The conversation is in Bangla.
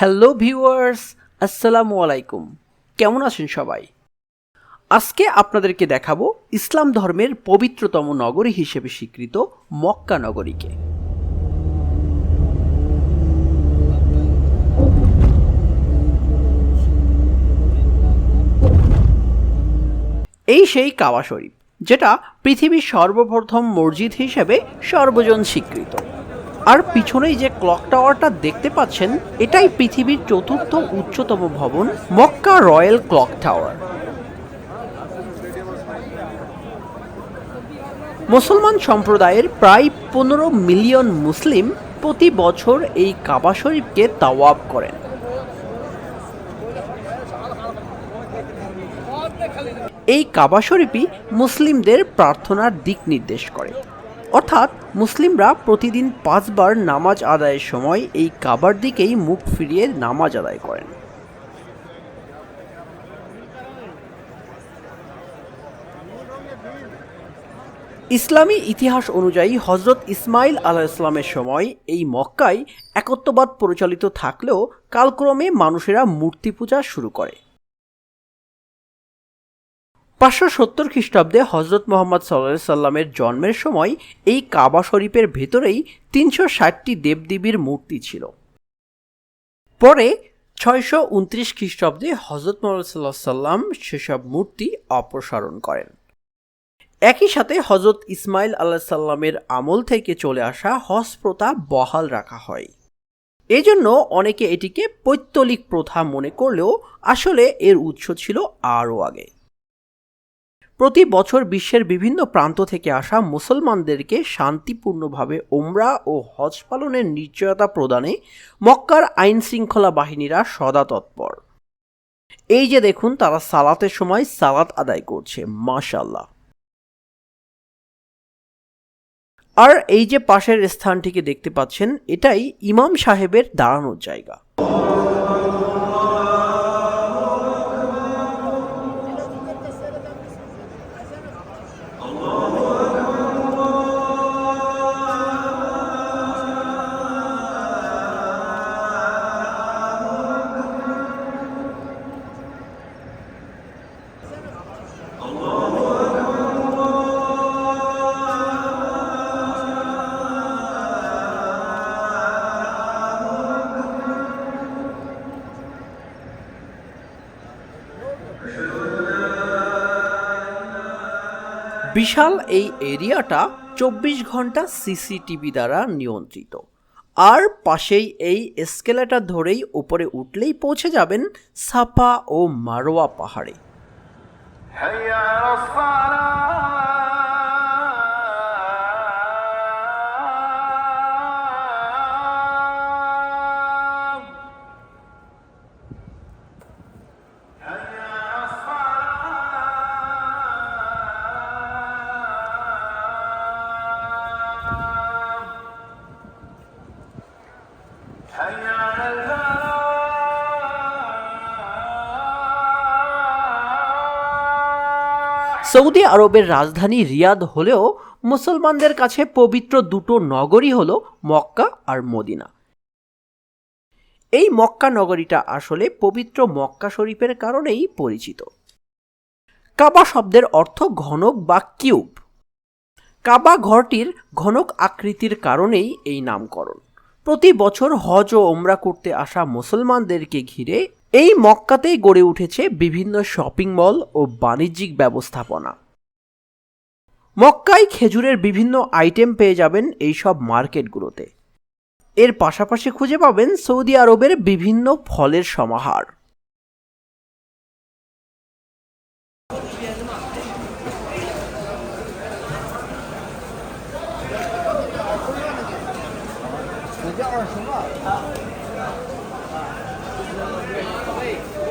হ্যালো ভিউয়ার্স আসসালামু আলাইকুম কেমন আছেন সবাই? আজকে আপনাদেরকে দেখাবো ইসলাম ধর্মের পবিত্রতম নগরী হিসেবে স্বীকৃত মক্কা নগরীকে। এই সেই কাবা শরীফ, যেটা পৃথিবীর সর্বপ্রথম মসজিদ হিসেবে সর্বজন স্বীকৃত। আর পিছনেই যে ক্লক টাওয়ারটা দেখতে পাচ্ছেন, এটাই পৃথিবীর চতুর্থ উচ্চতম ভবন, মক্কা রয়্যাল ক্লক টাওয়ার। মুসলমান সম্প্রদায়ের প্রায় পনেরো মিলিয়ন মুসলিম প্রতি বছর এই কাবা শরীফকে তাওয়াব করেন। এই কাবা শরীফই মুসলিমদের প্রার্থনার দিক নির্দেশ করে। অর্থাৎ মুসলিমরা প্রতিদিন পাঁচবার নামাজ আদায়ের সময় এই কাবার দিকেই মুখ ফিরিয়ে নামাজ আদায় করেন। ইসলামী ইতিহাস অনুযায়ী হজরত ইসমাইল আলাহ ইসলামের সময় এই মক্কায় একত্ববাদ পরিচালিত থাকলেও কালক্রমে মানুষেরা মূর্তি পূজা শুরু করে। পাঁচশো সত্তর খ্রিস্টাব্দে হজরত মোহাম্মদ সাল্লাহ সাল্লামের জন্মের সময় এই কাবা শরীফের ভেতরেই তিনশো ষাটটি দেবদেবীর মূর্তি ছিল। পরে ছয়শো উনত্রিশ খ্রিস্টাব্দে হজরত মোহাম্মদ সাল্লাহ সাল্লাম সেসব মূর্তি অপসারণ করেন। একই সাথে হজরত ইসমাইল আল্লাহ সাল্লামের আমল থেকে চলে আসা হজ প্রথা বহাল রাখা হয়। এজন্য অনেকে এটিকে পৈত্তলিক প্রথা মনে করলেও আসলে এর উৎস ছিল আরও আগে। প্রতি বছর বিশ্বের বিভিন্ন প্রান্ত থেকে আসা মুসলমানদেরকে শান্তিপূর্ণভাবে ওমরা ও হজ পালনের নিশ্চয়তা প্রদানে মক্কার আইন শৃঙ্খলা বাহিনীরা সদা তৎপর। এই যে দেখুন, তারা সালাতের সময় সালাত আদায় করছে মাশাল্লাহ আর এই যে পাশের স্থানটিকে দেখতে পাচ্ছেন, এটাই ইমাম সাহেবের দাঁড়ানোর জায়গা। বিশাল এই এরিয়াটা চব্বিশ ঘণ্টা সিসিটিভি দ্বারা নিয়ন্ত্রিত। আর পাশেই এই এসকেলেটার ধরেই উপরে উঠলেই পৌঁছে যাবেন সাপা ও মারোয়া পাহাড়ে। সৌদি আরবের রাজধানী রিয়াদ হলেও মুসলমানদের কাছে পবিত্র দুটো নগরী হল মক্কা আর মদিনা। এই মক্কা নগরীটা আসলে পবিত্র মক্কা শরীফের কারণেই পরিচিত। কাবা শব্দের অর্থ ঘনক বা কিউব। কাবা ঘরটির ঘনক আকৃতির কারণেই এই নামকরণ। প্রতি বছর হজ ও ওমরা করতে আসা মুসলমানদেরকে ঘিরে এই মক্কাতেই গড়ে উঠেছে বিভিন্ন শপিং মল ও বাণিজ্যিক ব্যবস্থাপনা। মক্কায় খেজুরের বিভিন্ন আইটেম পেয়ে যাবেন এইসব মার্কেটগুলোতে। এর পাশাপাশি খুঁজে পাবেন সৌদি আরবের বিভিন্ন ফলের সমাহার।